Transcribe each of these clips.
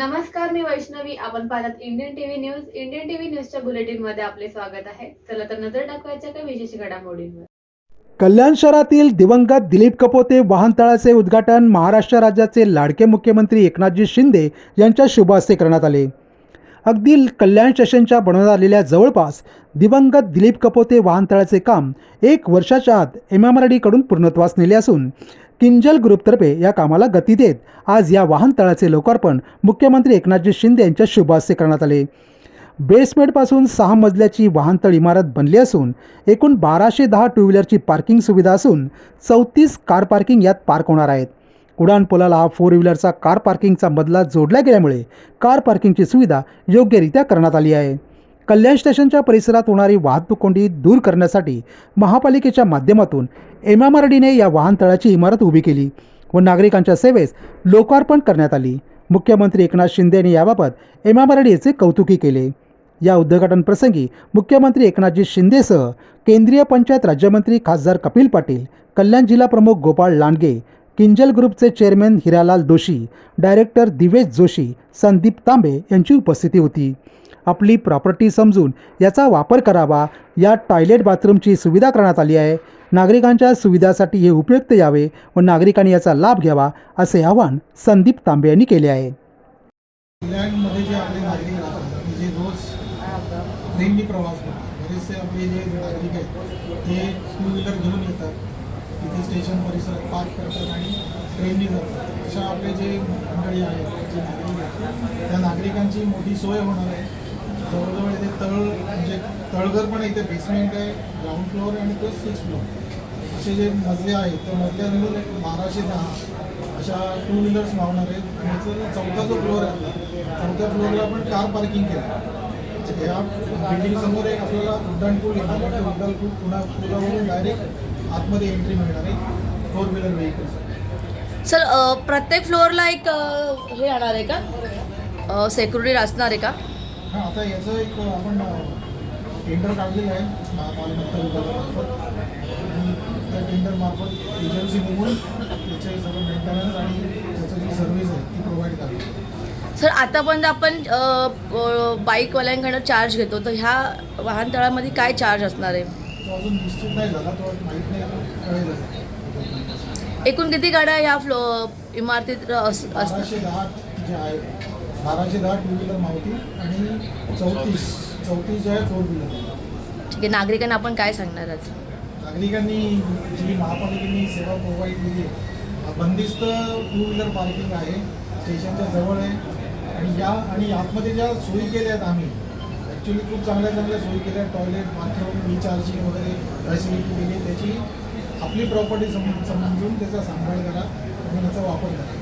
नमस्कार मी वैष्णवी. आपण पाहतात Indian TV news Indian TV न्यूजच्या बुलेटिनमध्ये आपले स्वागत आहे. चला तर नजर टाकवायच्या काही विशेष घडामोडींवर. कल्याण शहरातील दिवंगत दिलीप कपोते वाहनतळाचे उद्घाटन महाराष्ट्र राज्याचे लाडके मुख्यमंत्री एकनाथजी शिंदे यांच्या शुभ हस्ते करण्यात आले. अगदी कल्याण स्टेशनच्या बनवण्यात आलेल्या जवळपास दिवंगत दिलीप कपोते वाहनतळाचे काम एक वर्षाच्या आत एम एम आर डीकडून पूर्णत्वास नेले असून किंजल ग्रुपतर्फे या कामाला गती देत आज या वाहनतळाचे लोकार्पण मुख्यमंत्री एकनाथजी शिंदे यांच्या शुभहस्ते करण्यात आले. बेसमेंटपासून सहा मजल्याची वाहनतळ इमारत बनली असून एकूण बाराशे दहा टू व्हीलरची पार्किंग सुविधा असून चौतीस कार पार्किंग यात पार्क होणार आहेत. उड्डाणपुलाला फोर व्हीलरचा कार पार्किंगचा मधला जोडल्या गेल्यामुळे कार पार्किंगची सुविधा योग्यरित्या करण्यात आली आहे. कल्याण स्टेशनच्या परिसरात होणारी वाहतूक कोंडी दूर करण्यासाठी महापालिकेच्या माध्यमातून एम एम आर डीने या वाहनतळाची इमारत उभी केली व नागरिकांच्या सेवेस लोकार्पण करण्यात आली. मुख्यमंत्री एकनाथ शिंदे यांनी याबाबत एम एम आर डीचे कौतुकी केले. या उद्घाटनप्रसंगी मुख्यमंत्री एकनाथजी शिंदेसह केंद्रीय पंचायत राज्यमंत्री खासदार कपिल पाटील कल्याण जिल्हा प्रमुख गोपाळ लांडगे किंजल ग्रुपचे चेअरमॅन हिरालाल दोशी डायरेक्टर दिवेश जोशी संदीप तांबे यांची उपस्थिती होती. आपली प्रॉपर्टी समजून याचा वापर करावा. या टॉयलेट बाथरूमची सुविधा करण्यात आली आहे. नागरिकांच्या सुविधासाठी हे उपयुक्त यावे व नागरिकांनी याचा लाभ घ्यावा असे आवाहन संदीप तांबे यांनी केले आहे. कल्याणमध्ये जे आपले नागरिक राहतात म्हणजे जे रोज ट्रेननी प्रवास करतात बरेचसे आपले जे नागरिक आहेत ते टू व्हीलर घेऊन येतात. तिथे स्टेशन परिसरात पार्क करतात आणि ट्रेननी जातात. अशा आपले जे मंडळी आहेत जे नागरिक आहेत त्या नागरिकांची मोठी सोय होणार आहे. जवळजवळ इथे तळ म्हणजे तळघर पण इथे बेसमेंट आहे ग्राउंड फ्लोअर आणि प्लस सिक्स फ्लोअर असे जे मजले आहेत त्या मजल्यामधून बाराशे दहा अशा टू व्हीलर्स मावणार आहेत. आणि चौथा जो फ्लोअर आहे चौथ्या फ्लोअरला आपण कार पार्किंग केलं. या बिल्डिंग समोर एक आपल्याला उड्डाणपूल येणार आहे. त्या पुन्हा पुलावरून डायरेक्ट आतमध्ये एंट्री मिळणार आहे. फोर व्हीलर व्हेकल सर प्रत्येक फ्लोअरला एक हे येणार आहे का? सेक्युरिटी असणार आहे का? हां आता याचं एक आपण टेंडर काढलेलं आहे मा- मालमत्ता विभागामार्फत. आणि त्या टेंडरमार्फत एजन्सी नेमून याचे सगळं मेंटेनन्स आणि त्याचं जी सर्व्हिस आहे ती प्रोव्हाइड करावी सर आतापर्यंत आपण बाईकवाल्यांकडनं चार्ज घेतो तर ह्या वाहनतळामध्ये काय चार्ज असणार आहे? तो अजून निश्चित नाही झाला तो माहीत नाही कळेलच एकूण किती गाड्या ह्या फ्लो इमारतीत अस असणार बाराशे दहा जे आहे बाराशे दहा टू व्हीलर मारुती आणि चौतीस चौतीस जे आहे फोर व्हीलर ठीक आहे नागरिकांना आपण काय सांगणार आज? नागरिकांनी जी महापालिकेने सेवा प्रोव्हाइड केली आहे बंदिस्त टू व्हीलर पार्किंग आहे स्टेशनच्या जवळ आहे. आणि या आणि आतमध्ये ज्या सोयी केल्या आहेत आम्ही ॲक्च्युली खूप चांगल्या चांगल्या सोयी केल्या आहेत टॉयलेट बाथरूम रिचार्जिंग वगैरे फॅसिलिटी दिली आहे. त्याची आपली प्रॉपर्टी सम समजून त्याचा सांभाळ करा आणि त्याचा वापर करा.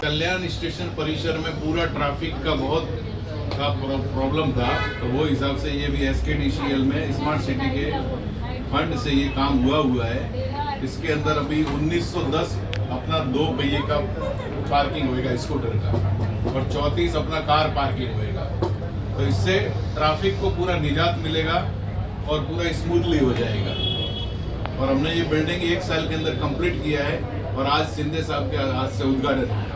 कल्याण स्टेशन परिसर में पूरा ट्रैफ़िक का बहुत का प्रॉब्लम था तो वो हिसाब से ये भी S K D C L में स्मार्ट सिटी के फंड से ये काम हुआ हुआ है। इसके अंदर अभी 1910 अपना दो पहिए का पार्किंग होएगा स्कूटर का, और चौंतीस अपना कार पार्किंग होएगा। तो इससे ट्रैफ़िक को पूरा निजात मिलेगा और पूरा स्मूथली हो जाएगा। और हमने ये बिल्डिंग एक साल के अंदर कंप्लीट किया है, और आज शिंदे साहब के हाथ से उद्घाटन हो रहा है